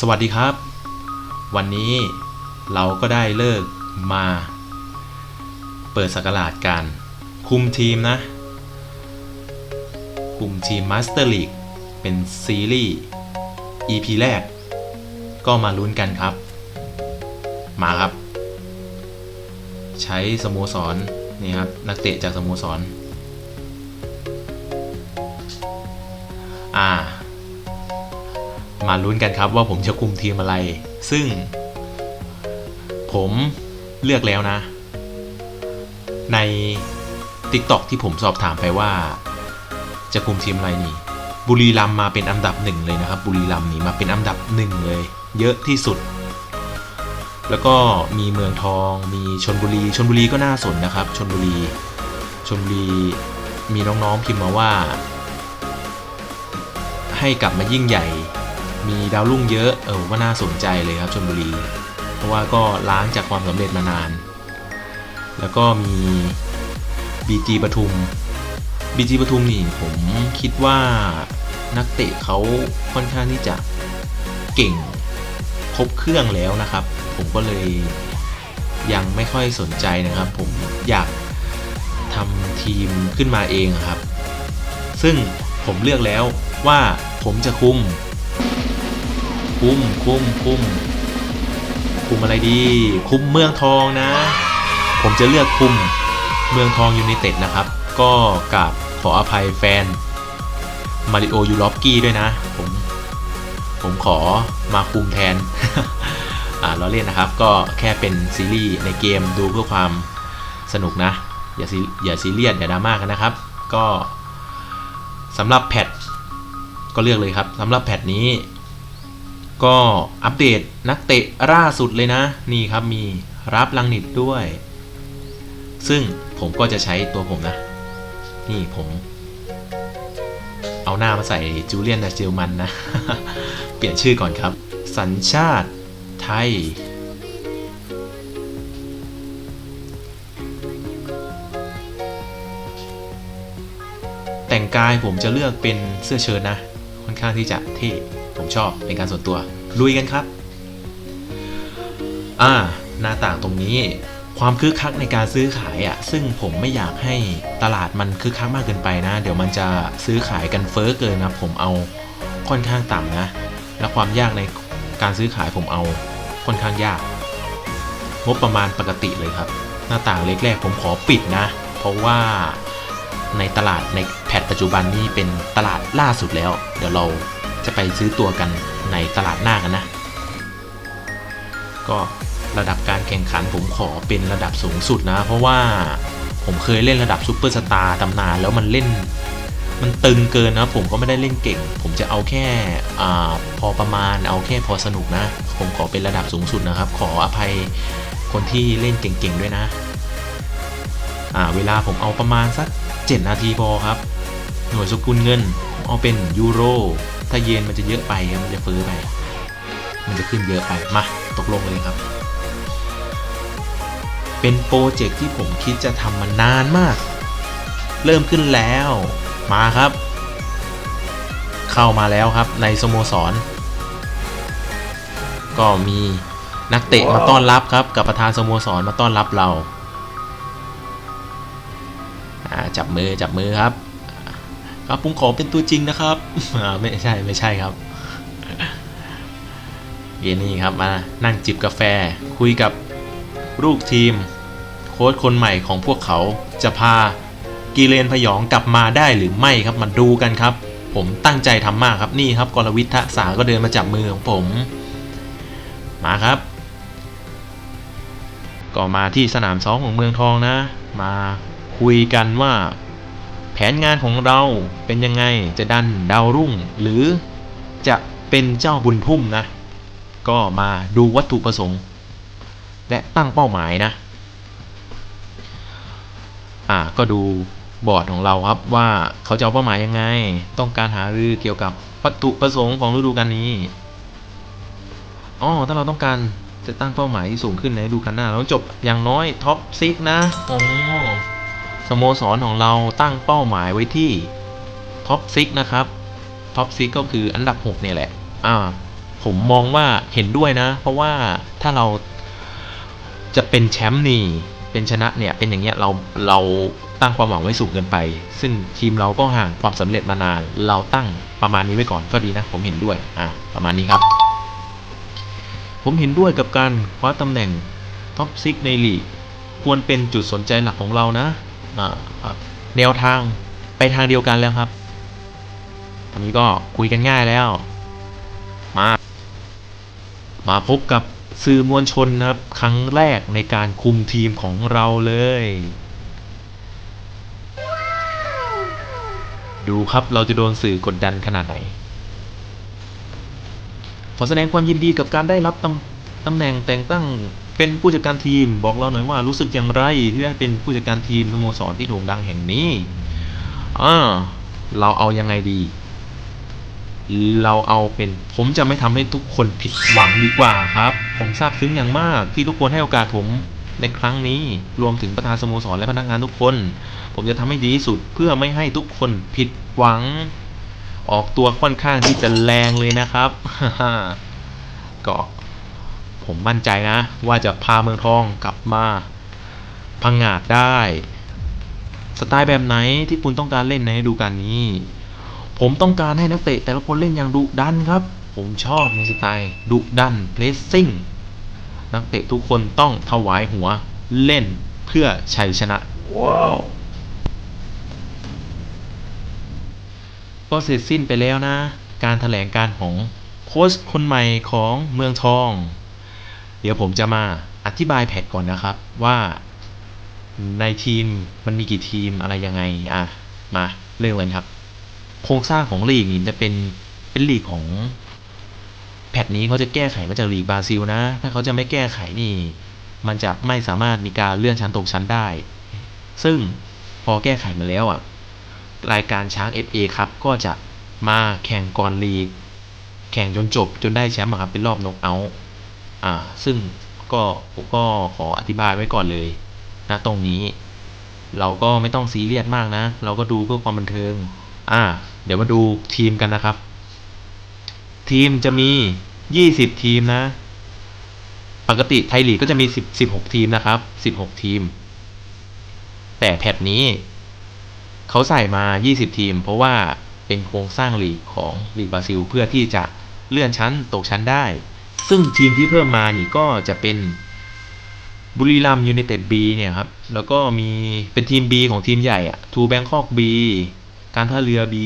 สวัสดีครับ วันนี้เราก็ได้เลิกมา เปิดสักราชการคุมทีมนะ คุมทีมมาสเตอร์ลีกเป็นซีรีส์ EP แรก ก็มาลุ้นกันครับ มาครับ ใช้สโมสรนี่ครับ นักเตะจากสโมสรอ่า มาลุ้นกันครับว่าผมจะคุมทีมอะไร ซึ่ง ผมเลือกแล้วนะ ใน TikTok ที่ผมสอบถามไปว่า จะคุมทีมอะไรนี่ บุรีรัมมาเป็นอันดับหนึ่งเลยนะครับ บุรีรัมนี่มาเป็นอันดับหนึ่งเลย เยอะที่สุด แล้วก็มีเมืองทอง มีชนบุรี ชนบุรีก็น่าสนนะครับ ชนบุรี ชนบุรีมีน้องๆพิมพ์มาว่า ให้กลับมายิ่งใหญ่ มีดาวรุ่งเยอะเออว่าน่าสนใจเลยครับชนบุรี เพราะว่าก็ล้างจากความสำเร็จมานาน แล้วก็มี BG ปทุม BG ปทุมนี่ผมคิดว่านักเตะเขาค่อนข้างที่จะเก่งครบเครื่องแล้วนะครับ ผมก็เลยยังไม่ค่อยสนใจนะครับ ผมอยากทำทีมขึ้นมาเองครับ ซึ่งผมเลือกแล้วว่าผมจะคุม คุมคุมคุมคุมอะไรดี คุมเมืองทองนะ ผมจะเลือกคุมเมืองทองยูไนเต็ดนะครับ ก็กราบขออภัยแฟนมาริโอยูรอฟกี้ด้วยนะ ผมผมขอมาคุมแทน อ่าเราเล่นนะครับ ก็แค่เป็นซีรีส์ในเกมดูเพื่อความสนุกนะ อย่าซีอย่าซีเรียสอย่าดราม่ากันนะครับ ก็สำหรับแพทก็เลือกเลยครับสำหรับแพทนี้ ก็อัปเดตนักเตะล่าสุดเลยนะ นี่ครับมีรับลังนิดด้วย ซึ่งผมก็จะใช้ตัวผมนะ นี่ผม เอาหน้ามาใส่จูเลียนดาเจลมันนะ เปลี่ยนชื่อก่อนครับ สัญชาติไทย แต่งกายผมจะเลือกเป็นเสื้อเชิ้ตนะ ค่อนข้างที่จะเท่ ผมชอบเป็นการส่วนตัว ลุยกันครับ อ่า หน้าต่างตรงนี้ ความคึกคักในการซื้อขายอะ่ะ ซึ่งผมไม่อยากให้ตลาดมันคึกคักมากเกินไปนะ เดี๋ยวมันจะซื้อขายกันเฟ้อเกินนะ ผมเอาค่อนข้างต่ำนะ และความยากในการซื้อขายผมเอาค่อนข้างยาก งบประมาณปกติเลยครับ หน้าต่างเล็กแรกผมขอปิดนะ เพราะว่าในตลาดในแพทปัจจุบันนี้เป็นตลาดล่าสุดแล้ว เดี๋ยวเรา จะไปซื้อตัวกันในตลาดหน้ากันนะ ก็ระดับการแข่งขันผมขอเป็นระดับสูงสุดนะ เพราะว่าผมเคยเล่นระดับซูเปอร์สตาร์ตำนานแล้วมันเล่น มันตึงเกินนะผมก็ไม่ได้เล่นเก่ง ผมจะเอาแค่อพอประมาณเอาแค่พอสนุกนะ ผมขอเป็นระดับสูงสุดนะครับ ขออภัยคนที่เล่นเก่งๆด้วยนะอ่าเวลาผมเอาประมาณสัก 7 นาทีพอครับ หน่วยสกุลเงินผมเอาเป็นยูโร ถ้าเยนมันจะเยอะไปมันจะเฟ้อไป มันจะขึ้นเยอะไป มาตกลงเลยครับ เป็นโปรเจกต์ที่ผมคิดจะทำมานานมาก เริ่มขึ้นแล้ว มาครับ เข้ามาแล้วครับในสโมสร ก็มีนักเตะมาต้อนรับครับ กับประธานสโมสรมาต้อนรับเราจับมือจับมือครับ ครับผมขอเป็นตัวจริงนะครับอ่าไม่ใช่ไม่ใช่ครับเยนี่ครับมานั่งจิบกาแฟ คุยกับลูกทีม โค้ชคนใหม่ของพวกเขาจะพากีเลนพยองกลับมาได้หรือไม่ครับมาดูกันครับ ผมตั้งใจทำมากครับนี่ครับกรวิทย์ทะสาก็เดินมาจับมือของผม มาครับ ก็มาที่สนามซ้อมของเมืองทองนะ มาคุยกันว่า แผนงานของเราเป็นยังไงจะดันดาวรุ่ง หรือจะเป็นเจ้าบุญทุ่มนะ ก็มาดูวัตถุประสงค์ และตั้งเป้าหมายนะ อ่าก็ดูบอร์ดของเราครับว่าเขาจะเอาเป้าหมายยังไง ต้องการหารือเกี่ยวกับวัตถุประสงค์ของฤดูกาลนี้อ๋อถ้าเราต้องการจะตั้งเป้าหมายที่สูงขึ้นในฤดูกาลหน้าเราจบอย่างน้อยท็อปซิกนะโอ้ สโมสรของเราตั้งเป้าหมายไว้ที่ท็อปซิกนะครับท็อปซิกก็คืออันดับ 6 เนี่ยแหละ อ่า ผมมองว่าเห็นด้วยนะ เพราะว่าถ้าเราจะเป็นแชมป์นี่ เป็นชนะเนี่ย เป็นอย่างเงี้ยเราเราตั้งความหวังไว้สูงเกินไป ซึ่งทีมเราก็ห่างความสำเร็จมานาน เราตั้งประมาณนี้ไว้ก่อนก็ดีนะ ผมเห็นด้วย อะประมาณนี้ครับ ผมเห็นด้วยกับการคว้าตำแหน่งท็อปซิกในลีกควรเป็นจุดสนใจหลักของเรานะ แนวทางไปทางเดียวกันแล้วครับ ตอนนี้ก็คุยกันง่ายแล้ว มา มาพบกับสื่อมวลชนนะครับ ครั้งแรกในการคุมทีมของเราเลย ดูครับเราจะโดนสื่อกดดันขนาดไหน ขอแสดงความยินดีกับการได้รับตำตำแหน่งแต่งตั้ง เป็นผู้จัดการทีมบอกเราหน่อยว่ารู้สึกอย่างไรที่ได้เป็นผู้จัดการทีมสโมสรที่โด่งดังแห่งนี้อ่าเราเอายังไงดี เราเอาเป็นผมจะไม่ทำให้ทุกคนผิดหวังดีกว่าครับ ผมซาบซึ้งอย่างมาก ที่ทุกคนให้โอกาสผมในครั้งนี้รวมถึงประธานสโมสรและพนักงานทุกคน ผมจะทำให้ดีที่สุดเพื่อไม่ให้ทุกคนผิดหวัง ออกตัวค่อนข้างที่จะแรงเลยนะครับก็ ผมมั่นใจนะ ว่าจะพาเมืองทองกลับมาพังงาดได้ สไตล์แบบไหนที่คุณต้องการเล่นในฤดูกาลนี้ ผมต้องการให้นักเตะแต่ละคนเล่นอย่างดุดันครับ ผมชอบในสไตล์ดุดันเพลสซิ่งนักเตะทุกคนต้องถวายหัวเล่นเพื่อชัยชนะว้าวก็เสร็จสิ้นไปแล้วนะ การถแถลงการของโค้ชคนใหม่ของเมืองทอง เดี๋ยวผมจะมาอธิบายแผนก่อนนะครับว่าในทีมมันมีกี่ทีมอะไรยังไง อะ มาเริ่มกันครับ โครงสร้างของลีกนี่จะเป็นเป็นลีกของแพทนี้เขาจะแก้ไขมาจากลีกบราซิลนะ ถ้าเขาจะไม่แก้ไขนี่ มันจะไม่สามารถมีการเลื่อนชั้นตกชั้นได้ ซึ่งพอแก้ไขมาแล้วอะ รายการช้าง FA ครับ ก็จะมาแข่งก่อนลีก แข่งจนจบจนได้แชมป์ครับเป็นรอบน็อกเอาท์ อ่าซึ่งก็ผมก็ขออธิบายไว้ก่อนเลยนะตรงนี้ เราก็ไม่ต้องซีเรียสมากนะ เราก็ดูเพื่อความบันเทิง อ่า เดี๋ยวมาดูทีมกันนะครับ ทีมจะมี 20 ทีมนะ ปกติไทยลีกก็จะมี 10 16 ทีมนะครับ 16 ทีม แต่แพทนี้เขาใส่มา 20 ทีม เพราะว่าเป็นโครงสร้างลีกของลีกบราซิล เพื่อที่จะเลื่อนชั้นตกชั้นได้ ซึ่งทีมที่เพิ่มมานี่ก็จะเป็นบุรีรัมยูไนเต็ดบีเนี่ยครับ แล้วก็มีเป็นทีม B ของทีมใหญ่อะทูแบงคอก B การท่าเรือ B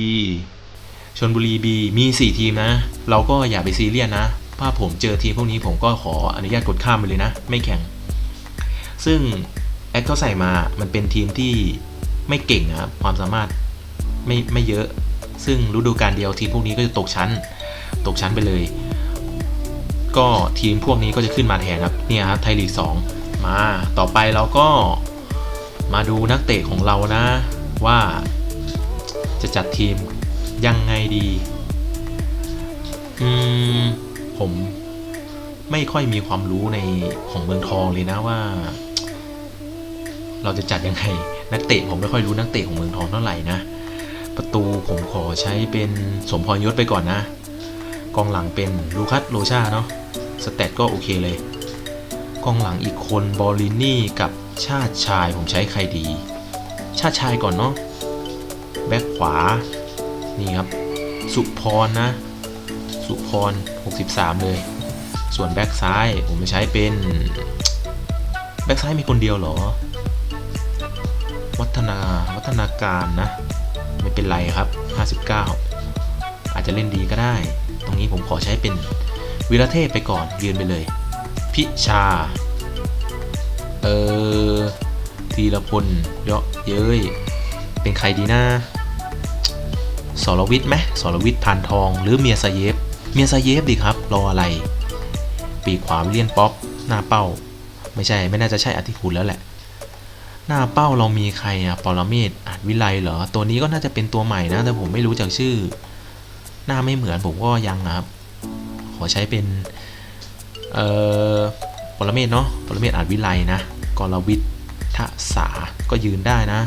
ชนบุรี B มี 4 ทีมนะ เราก็อย่าไปซีเรียสนะถ้าผมเจอทีมพวกนี้ผมก็ขออนุญาตกดข้ามไปเลยนะ ไม่แข่ง ซึ่งแอดเขาใส่มา มันเป็นทีมที่ไม่เก่งนะครับ ความสามารถไม่ไม่เยอะ ซึ่งฤดูกาลเดียวทีมพวกนี้ก็จะตกชั้น ตกชั้นไปเลย ก็ทีมพวกนี้ก็จะขึ้นมาแทนครับเนี่ยครับไทยลีก2มาต่อไปเราก็มาดูนักเตะของเรานะ ว่าจะจัดทีมยังไงดีอืมผมไม่ค่อยมีความรู้ในของเมืองทองเลยนะว่า เราจะจัดยังไงนักเตะผมไม่ค่อยรู้นักเตะของเมืองทองเท่าไหร่นะประตูผมขอใช้เป็นสมพรยศไปก่อนนะ กองหลังเป็นลูคัสโรชาเนาะ สเตตก็โอเคเลยกองหลังอีกคนบอลลินี่กับชาติชายผมใช้ใครดี ชาติชายก่อนเนาะแบ็คขวา นี่ครับ สุพรนะ สุพร 63 เลย ส่วนแบ็คซ้ายผมจะใช้เป็นแบ็คซ้ายมีคนเดียวเหรอ วัฒนาวัฒนาการนะ ไม่เป็นไรครับ 59 อาจจะเล่นดีก็ได้ ตรงนี้ผมขอใช้เป็น วิรเทพไปก่อนยืนไปเลย พิชา เออทีละพลเยาะเย้ย เป็นใครดีนะสรวิทย์ไหมสรวิทย์พานทองหรือเมียซาเยฟเมียซาเยฟดีครับ รออะไร ปีขวาเลียนป๊อป หน้าเป้า ไม่ใช่ไม่น่าจะใช่อธิคุณแล้วแหละ หน้าเป้าเรามีใครอะปรเมศอาจวิไลเหรอ ตัวนี้ก็น่าจะเป็นตัวใหม่นะ แต่ผมไม่รู้จักชื่อ หน้าไม่เหมือนผมก็ยังนะครับ ขอใช้เป็นเอ่อปรเมศเนาะปรเมศอาจวิไลนะกรวิทย์ทะสาก็ยืนได้นะ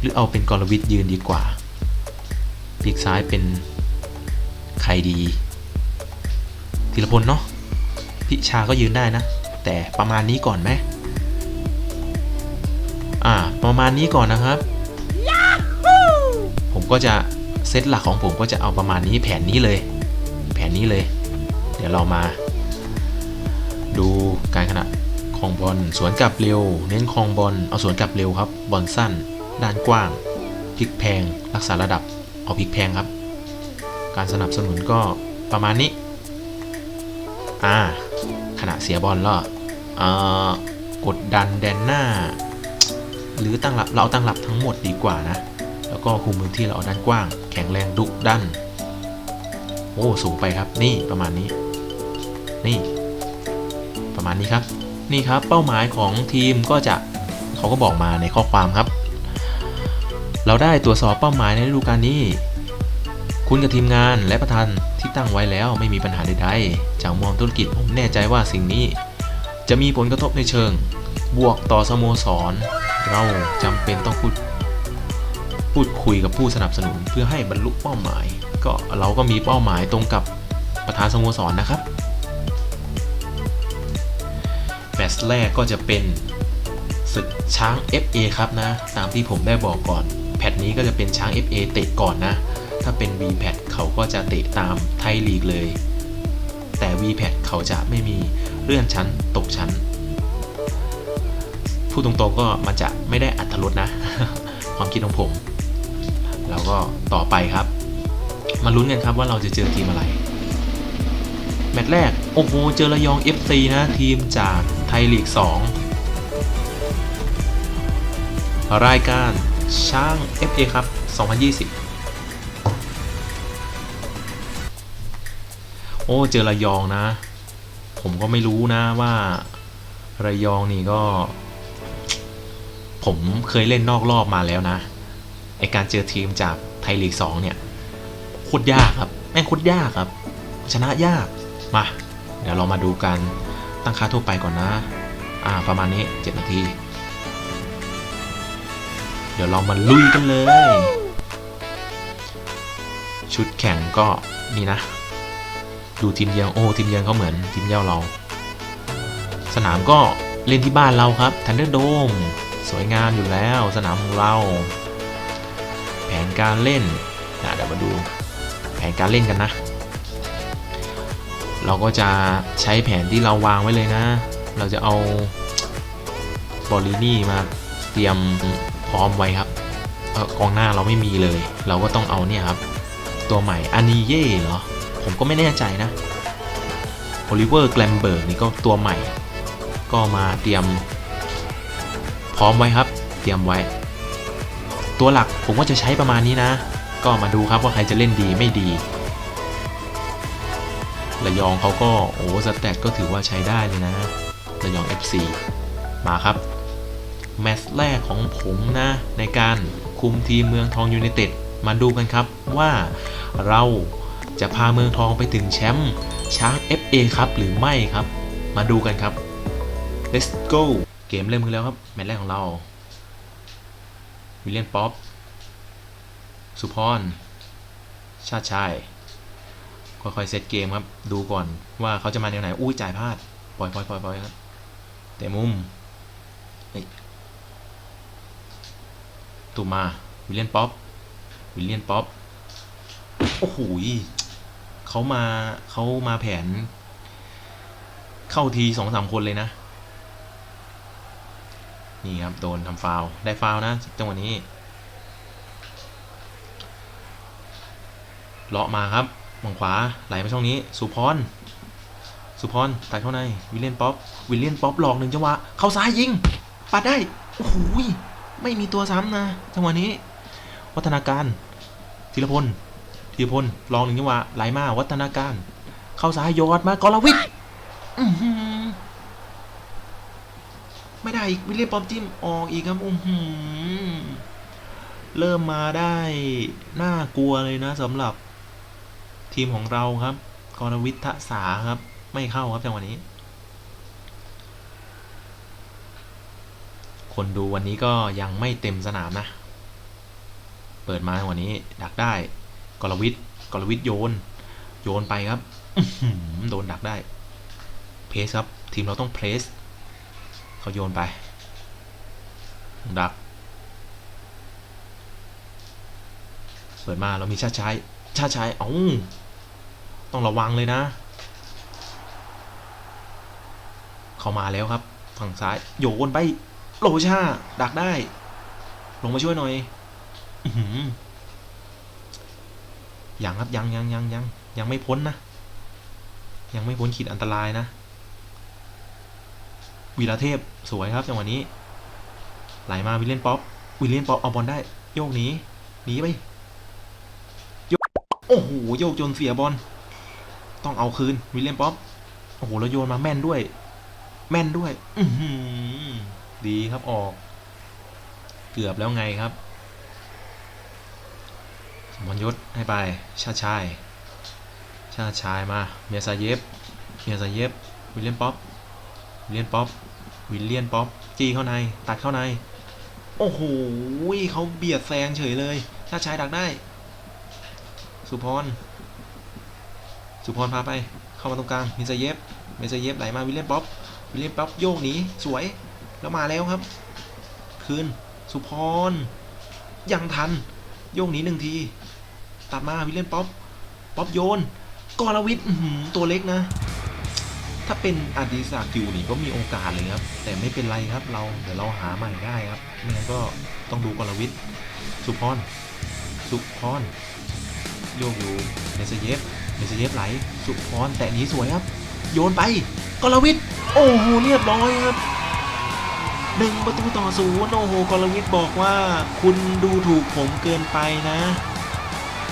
หรือเอาเป็นกรวิทย์ยืนดีกว่าปีกซ้ายเป็นใครดีผธีรพลเนาะพิชาก็ยืนได้นะ แต่ประมาณนี้ก่อนไหมอ่าประมาณนี้ก่อนนะครับ ผมก็จะเซตหลักของผมก็จะเอาประมาณนี้แผนนี้เลย แผนนี้เลยเดี๋ยวเรามา ดูการขณะคองบอลสวนกลับเร็ว เน้นคองบอลเอาสวนกลับเร็วครับ บอลสั้น ด้านกว้างพลิกแพง รักษาระดับเอาพลิกแพงครับ การสนับสนุนก็ประมาณนี้อ่าขณะเสียบอลแล้วกดดันแดนหน้า หรือตั้งหลับเราเอาตั้งหลับทั้งหมดดีกว่านะ แล้วก็คุมพื้นที่เราเอาด้านกว้าง แข็งแรงดุดันโอ้สูงไปครับนี่ประมาณนี้ นี่ ประมาณนี้ครับ นี่ครับเป้าหมายของทีมก็จะเขาก็บอกมาในข้อความครับ เราได้ตรวจสอบเป้าหมายในฤดูกาลนี้ คุณกับทีมงานและประธานที่ตั้งไว้แล้วไม่มีปัญหาใดๆจากมองธุรกิจผมแน่ใจว่าสิ่งนี้ จะมีผลกระทบในเชิง บวกต่อสโมสร เราจำเป็นต้องพูดพูดคุยกับผู้สนับสนุนเพื่อให้บรรลุเป้าหมาย ก็เราก็มีเป้าหมายตรงกับประธานสโมสรนะครับ ตช์แรกก็จะเป็นศึกช้าง FA ครับนะ ตามที่ผมได้บอกก่อน แพทนี้ก็จะเป็นช้าง FA เตะก่อนนะ ถ้าเป็น v p a t เขาก็จะเตะตามไทยลีกเลย แต่ v p a t เขาจะไม่มีเลื่อนชั้นตกชั้น พูดตรงๆก็มันจะไม่ได้อัตลดนะ ความคิดของผม แล้วก็ต่อไปครับ มาลุ้นกันครับว่าเราจะเจอทีมอะไร แมตช์แรก โอ้โห เจอระยอง FC นะทีมจาก ไทยลีก 2 รายการช่าง FA ครับ 2020 โอ้เจอระยองนะ ผมก็ไม่รู้นะว่าระยองนี่ก็ ผมเคยเล่นนอกรอบมาแล้วนะไอการเจอทีมจากไทยลีก 2 เนี่ยโคตรยากครับ แม่งโคตรยากครับ ชนะยาก มา เดี๋ยวเรามาดูกัน ตั้งค่าทั่วไปก่อนนะ อ่า ประมาณนี้ 7 นาที เดี๋ยวเรามาลุยกันเลย ชุดแข่งก็นี่นะ ดูทีมเยือนโอ้ทีมเยือนเขาเหมือนทีมเย่าเรา สนามก็เล่นที่บ้านเราครับทันเดอร์โดมสวยงามอยู่แล้วสนามของเรา แผนการเล่นนะเดี๋ยวมาดู แผนการเล่นกันนะ เราก็จะใช้แผนที่เราวางไว้เลยนะ เราจะเอาบอลลินี่มาเตรียมพร้อมไว้ครับกองหน้าเราไม่มีเลย เราก็ต้องเอาเนี่ยครับ ตัวใหม่อานีเย่เหรอ ผมก็ไม่แน่ใจนะโอลิเวอร์แกลมเบิร์กนี่ก็ตัวใหม่ ก็มาเตรียมพร้อมไว้ครับ เตรียมไว้ ตัวหลักผมก็จะใช้ประมาณนี้นะ ก็มาดูครับว่าใครจะเล่นดีไม่ดี ระยองเขาก็โอ้สแตทก็ถือว่าใช้ได้เลยนะ ระยอง FC มาครับ แมตช์แรกของผมนะ ในการคุมทีมเมืองทองยูไนเต็ดมาดูกันครับว่าเราจะพาเมืองทองไปถึงแชมป์ช้าง FA ครับหรือไม่ครับ มาดูกันครับ let's go เกมเริ่มขึ้นแล้วครับ แมตช์แรกของเรา วิลเลียนป๊อป สุพร ชาติชาย ค่อยๆเซตเกมครับดูก่อนว่าเขาจะมาแนวไหนอุ้ยจ่ายพลาดปล่อยปล่อยปล่อยปล่อยครับแต่มุมตูมาวิลเลียนป๊อปวิลเลียนป๊อปโอ้โหเขามาเขามาแผน เข้าทีสองสามคนเลยนะ นี่ครับ โดนทำฟาวได้ฟาวนะจังหวะนี้เลาะมาครับ มองขวาไหลมาช่องนี้ สุพร สุพรตัดเข้าใน วิลเลียนป๊อป วิลเลียนป๊อปหลอกหนึ่งจังหวะ เข้าซ้ายยิง ปัดได้ โอ้โหไม่มีตัวซ้ำนะ จังหวะนี้ วัฒนาการธีรพลธีรพลลองหนึ่งจังหวะไหลมาวัฒนาการ เข้าซ้ายยอดมากรวิทย์อื้อหือไม่ได้อีกวิลเลียนป๊อปจิ้มออกอีกครับอื้อหือเริ่มมาได้น่ากลัวเลยนะสำหรับ ทีมของเราครับกรวิททสาครับ ไม่เข้าครับจังหวะนี้ คนดูวันนี้ก็ยังไม่เต็มสนามนะ เปิดมาวันนี้ ดักได้กรวิทกรวิทย์โยน โยนไปครับโดนดักได้ เพสครับ ทีมเราต้องเพรสเขาโยนไป ดัก เปิดมาเรามีชาติชายชาติชายเอ้า ต้องระวังเลยนะ เข้ามาแล้วครับ ฝั่งซ้ายโยนไปโลชาดักได้ ลงมาช่วยหน่อยอื้อหือยังครับยังยังยังยังยังไม่พ้นนะ ยังไม่พ้นขีดอันตรายนะ วีระเทพสวยครับจังหวะนี้ ไหลมาวิลเลียนป๊อปวิลเลียนป๊อปเอาบอลได้ โยกหนีหนีไปโยกโอ้โหโยกจนเสียบอล ต้องเอาคืนวิลเลียนป๊อปโอ้โหแล้วโยนมาแม่นด้วย แม่นด้วย อืดีครับออก เกือบแล้วไงครับ สมพรยศให้ไป ชาชาย ชาชายมา เมียซาเยฟเมียซาเยฟวิลเลียนป๊อปวิลเลียนป๊อปวิลเลียนป๊อปจี้เข้าใน ตัดเข้าใน โอ้โหเขาเบียดแซงเฉยเลย ชาชายดักได้ สุพร สุพรพาไป เข้ามาตรงกลางมิซาเยฟมิซาเยฟไหลมาวิลเลียนป๊อปวิลเลียนป๊อปโยกหนีสวยแล้วมาแล้วครับ คืนสุพรยังทัน โยกหนีหนึ่งที ตัดมาวิลเลียนป๊อปป๊อปโยนกรวิทตัวเล็กนะ ถ้าเป็นอดิศักดิ์อยู่นี่ก็มีโอกาสเลยครับ แต่ไม่เป็นไรครับเราเดี๋ยวเราหาใหม่ได้ครับไม่งั้นก็ต้องดูกรวิทสุพรสุพรโยกอยู่เมสเยฟ เมสเยฟไหล สุพรแต่หนี้สวยครับ โยนไปกรวิทโอ้โหเรียบร้อยครับหนึ่งประตูต่อศูนย์โอ้โหกรวิทบอกว่าคุณดูถูกผมเกินไปนะ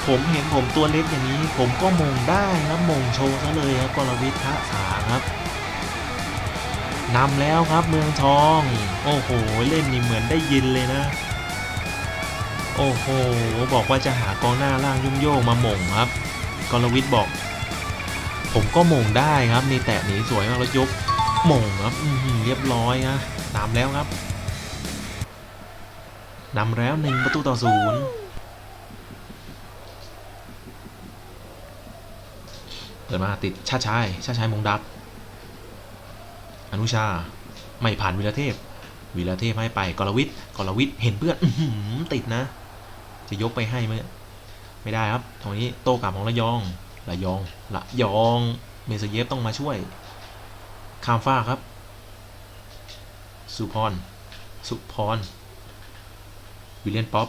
ผมเห็นผมตัวเล็กอย่างนี้ ผมก็มงได้ครับมงโชว์ซะเลยครับกรวิทย์ทะสาครับนำแล้วครับเมืองทอง โอ้โห เล่นนี่เหมือนได้ยินเลยนะ โอ้โห บอกว่าจะหากองหน้าล่างยุ่งโยงมาหม่งครับ กรวิทย์บอก ผมก็มงได้ครับมีแตะหนีสวยมากแล้วยกมงครับอืเรียบร้อยนะนำแล้วครับนำแล้วหนึ่งประตูต่อศูนย์เปิดมาติดชาชายชาชายมงดับ อนุชา ไม่ผ่านวีรเทพวีรเทพให้ไปกรวิทย์กรวิทย์เห็นเพื่อนอติดนะ จะยกไปให้ไหม ไม่ได้ครับตรงนี้โต้กลับของระยอง ระยอง ระยอง เมสเยฟต้องมาช่วย ข้ามฟ้าครับ สุพร สุพร วิลเลียนป๊อป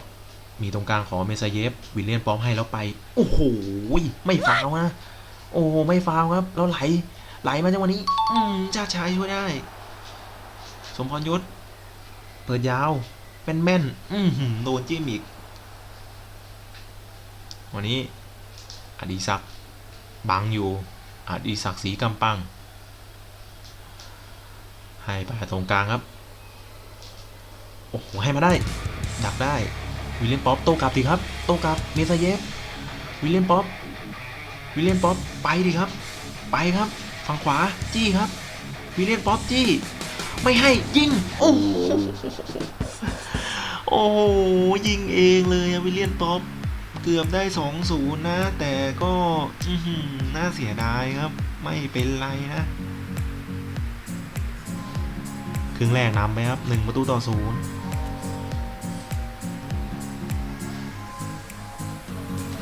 มีตรงกลางของเมสเยฟ วิลเลียนป๊อปให้แล้วไป โอ้โห ไม่ฟาวนะ โอ้ ไม่ฟาวครับ แล้วไหล ไหลมาจังวะนี้ อืมชาชายช่วยได้ สมพรยศ เปิดยาว เป็นแม่น อืมหืมโดนจิ้มอีก วันนี้อดีศักดิ์บังอยู่อดีศักดิ์ศรีกำปัง ให้ไปตรงกลางครับ โอ้โห ให้มาได้ ดักได้ วิลเลียนป๊อปโต้กลับดีครับ โต้กลับเมซาเยฟ วิลเลียนป๊อป วิลเลียนป๊อป ไปดิครับ ไปครับ ฝั่งขวา จี้ครับ วิลเลียนป๊อป จี้ ไม่ให้ ยิง โอ้โห โอ้โห ยิงเองเลยวิลเลียนป๊อป เกือบได้2อศูนย์นะ แต่ก็น่าเสียดายครับ ไม่เป็นไรนะ ครึ่งแรกนำไปครับหนึ่งประตูต่อศูนย์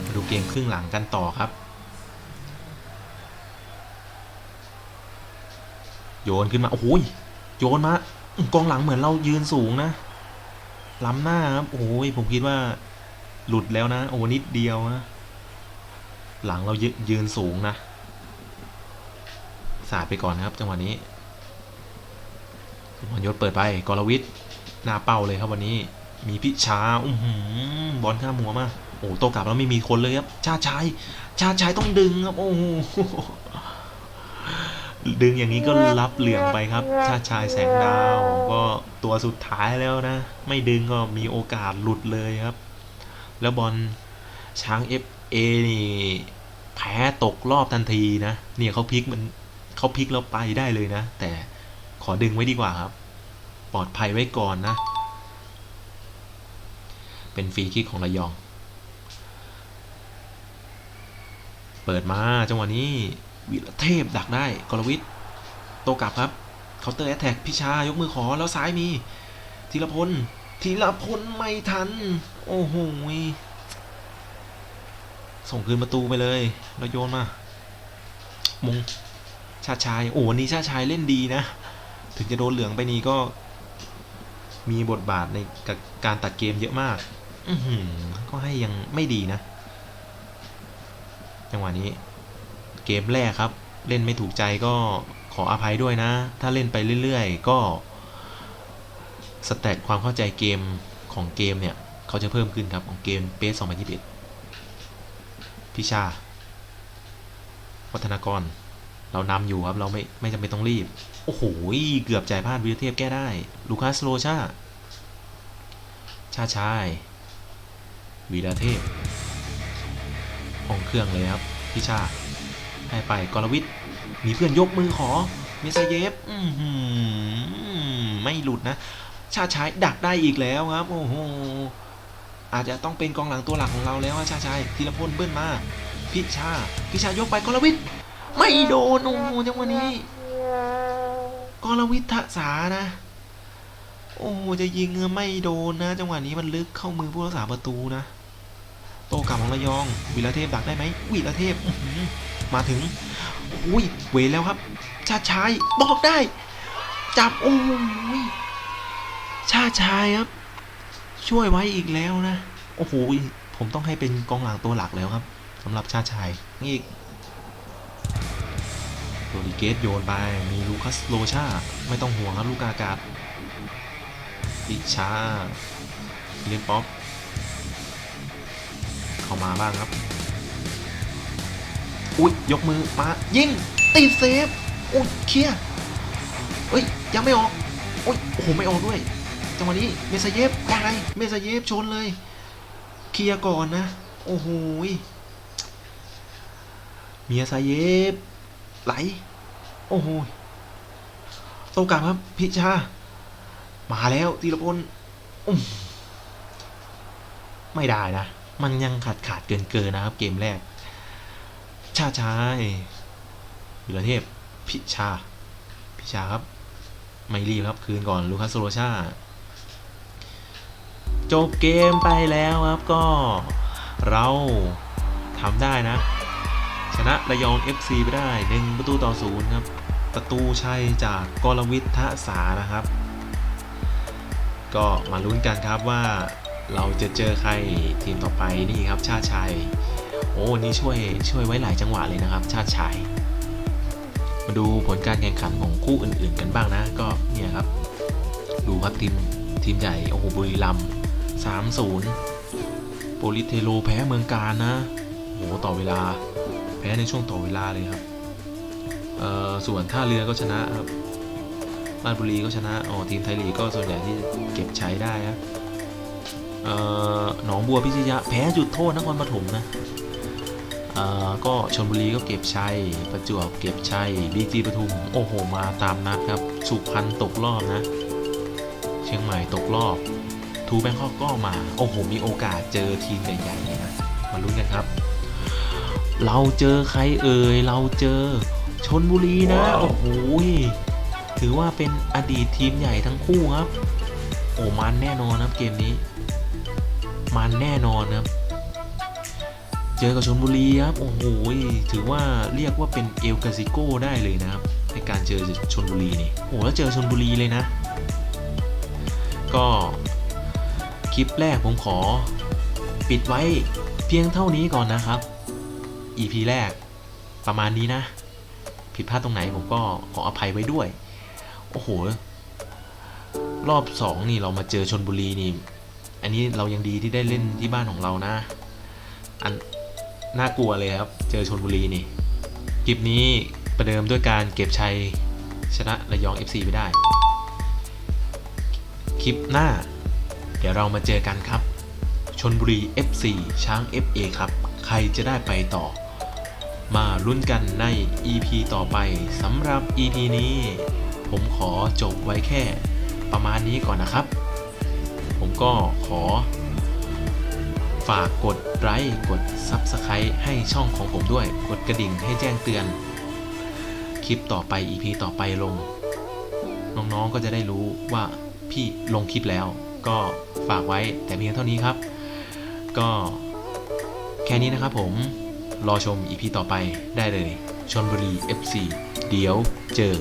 มาดูเกมครึ่งหลังกันต่อครับ โยนขึ้นมา โอ้ยโยนมากองหลังเหมือนเรายืนสูงนะล้ำหน้าครับ โอ้ยผมคิดว่า หลุดแล้วนะ โอ้นิดเดียวนะหลังเรายยืนสูงนะ สาดไปก่อนนะครับ จังหวะนี้สุพรยศเปิดไปกรวิทย์หน้าเป้าเลยครับวันนี้ มีพิชาอือหือบอลข้ามหัวมา โอ้โตกลับแล้วไม่มีคนเลยครับ ชาชาย ชาชายต้องดึงครับ โอ้โหดึงอย่างนี้ก็รับเหลืองไปครับ ชาชายแสงดาว ก็ตัวสุดท้ายแล้วนะ ไม่ดึงก็มีโอกาสหลุดเลยครับ แล้วบอลช้าง FA นี่แพ้ตกรอบทันทีนะเนี่ยเขาพลิกมันเขาพลิกแล้วไปได้เลยนะ แต่ขอดึงไว้ดีกว่าครับ ปลอดภัยไว้ก่อนนะ เป็นฟรีคิกของระยอง เปิดมาจังหวะนี้วิรเทพดักได้กรวิทย์โตกลับครับเคาน์เตอร์แอตแทกพิชายกมือขอแล้วซ้ายมีธีรพล ธีรพลไม่ทัน โอ้โหส่งคืนประตูไปเลยแล้วโยนมา มง ชาชาย โอ้วันนี้ชาชายเล่นดีนะ ถึงจะโดนเหลืองไปนี่ก็ มีบทบาทในกการตัดเกมเยอะมาก อืก็ให้ยังไม่ดีนะ จังหวะนี้ เกมแรกครับ เล่นไม่ถูกใจก็ขออภัยด้วยนะ ถ้าเล่นไปเรื่อย ๆ ก็ สแตทความเข้าใจเกมของเกมเนี่ย เขาจะเพิ่มขึ้นครับ ของเกมเปส2021พิชา วัฒนากร เรานำอยู่ครับ เราไม่ไม่จำเป็นต้องรีบ โอ้โห เกือบจ่ายพลาดวิรเทพแก้ได้ ลูคัสโลชา ชาชาย วีรเทพห้องเครื่องเลยครับพี่ชา ให้ไปกรวิทย์มีเพื่อนยกมือขอ เมสเยฟไม่หลุดนะ ชาชายดักได้อีกแล้วครับ โอ้โห อาจจะต้องเป็นกองหลังตัวหลักของเราแล้วอะชาชายธีรพลเบิ้ลมา พิชา พิชายกไปกรวิทย์ไม่โดนโอ้โหจังหวะนี้กรวิททะสานะ โอ้โหจะยิงไม่โดนนะ จังหวะนี้มันลึกเข้ามือผู้รักษาประตูนะ โตกลับของระยองวีรเทพดักได้ไหมวีรเทพมาถึงอุ้ยเวแล้วครับ ชาติชายบอกได้ จับโอ้ย ชาชายครับ ช่วยไว้อีกแล้วนะ โอ้โห ผมต้องให้เป็นกองหลังตัวหลักแล้วครับสำหรับชาชายนี่อีกโรดิเกสโยนไป มีลูคัสโลชา ไม่ต้องห่วงครับลูกอากาศปิชาเล่นป๊อป เข้ามาบ้างครับ อุ้ยยกมือมา ยิง ตีเซฟ อุ้ยเคลียร์เอ้ย ยังไม่ออก อุ้ย โอ้โห ไม่ออกด้วย จังหวะนี้เมสเยฟว่าไงเมสเยฟชนเลย เคลียร์ก่อนนะ โอ้โหเมียซาเยฟไหล โอ้โหโตกลับครับพิชา มาแล้วธีรพลอุ้มไม่ได้นะ มันยังขาดขาดเกินเกินนะครับ เกมแรก ชาชายวิรเทพ พิชา พิชาครับ ไม่รีบครับ คืนก่อน ลูคัสโรชา จบเกมไปแล้วครับก็เราทำได้นะ ชนะระยอง FC ไปได้ 1 ประตูต่อศูนย์ครับ ประตูชัยจากกรวิททะสานะครับ ก็มาลุ้นกันครับว่าเราจะเจอใครทีมต่อไปนี่ครับ ชาติชัย โอ้นี่ช่วยช่วยไว้หลายจังหวะเลยนะครับ ชาติชัย มาดูผลการแข่งขันของคู่อื่นๆ กันบ้างนะ ก็เนี่ยครับ ดูครับทีมทีมใหญ่โอ้โหบุรีรัมย์ 3-0 โปลิเทโลแพ้เมืองการนะโหต่อเวลา แพ้ในช่วงต่อเวลาเลยครับ เอ่อ ส่วนท่าเรือก็ชนะครับราชบุรีก็ชนะ อ๋อ ทีมไทยลีกก็ส่วนใหญ่ที่เก็บใช้ได้ครับเอ่อหนองบัวพิชยะแพ้จุดโทษนครปฐมนะเอ่อก็ชลบุรีก็เก็บชัย ประจวบเก็บชัยบีจีปทุม โอ้โห มาตามนัดครับ สุพรรณตกรอบนะ เชียงใหม่ตกรอบ ทูแบงคอกก็มา โอ้โห มีโอกาสเจอทีมใหญ่ๆเลยนะมาลุ้นกันครับ เราเจอใครเอ่ย เราเจอชนบุรีนะ โอ้โห ถือว่าเป็นอดีตทีมใหญ่ทั้งคู่ครับ โอ้มันแน่นอนนะครับเกมนี้ มันแน่นอนนะครับ เจอกับชนบุรีครับ โอ้โห ถือว่าเรียกว่าเป็นเอลกาซิโก้ได้เลยนะครับในการเจอชนบุรีนี่ โอ้โหแล้วเจอชนบุรีเลยนะ ก็ คลิปแรกผมขอ ปิดไว้เพียงเท่านี้ก่อนนะครับ EP แรกประมาณนี้นะ ผิดพลาดตรงไหนผมก็ขออภัยไว้ด้วย โอ้โห รอบสองนี่เรามาเจอชนบุรีนี่ อันนี้เรายังดีที่ได้เล่นที่บ้านของเรานะ อันน่ากลัวเลยครับ เจอชนบุรีนี่คลิปนี้ประเดิมด้วยการเก็บชัยชนะระยอง FC ไปได้ คลิปหน้า เดี๋ยวเรามาเจอกันครับ ชนบุรี FC ช้าง FA ครับ ใครจะได้ไปต่อ มาลุ้นกันใน EP ต่อไปสำหรับ EP นี้ ผมขอจบไว้แค่ประมาณนี้ก่อนนะครับ ผมก็ขอ ฝากกดไลค์กด Subscribe ให้ช่องของผมด้วย กดกระดิ่งให้แจ้งเตือน คลิปต่อไป EP ต่อไปลง น้องๆก็จะได้รู้ว่าพี่ลงคลิปแล้ว ก็ฝากไว้แต่เพียงเท่านี้ครับ ก็แค่นี้นะครับผมรอชมอีพีต่อไปได้เลยชนบุรี FC เดี๋ยวเจอ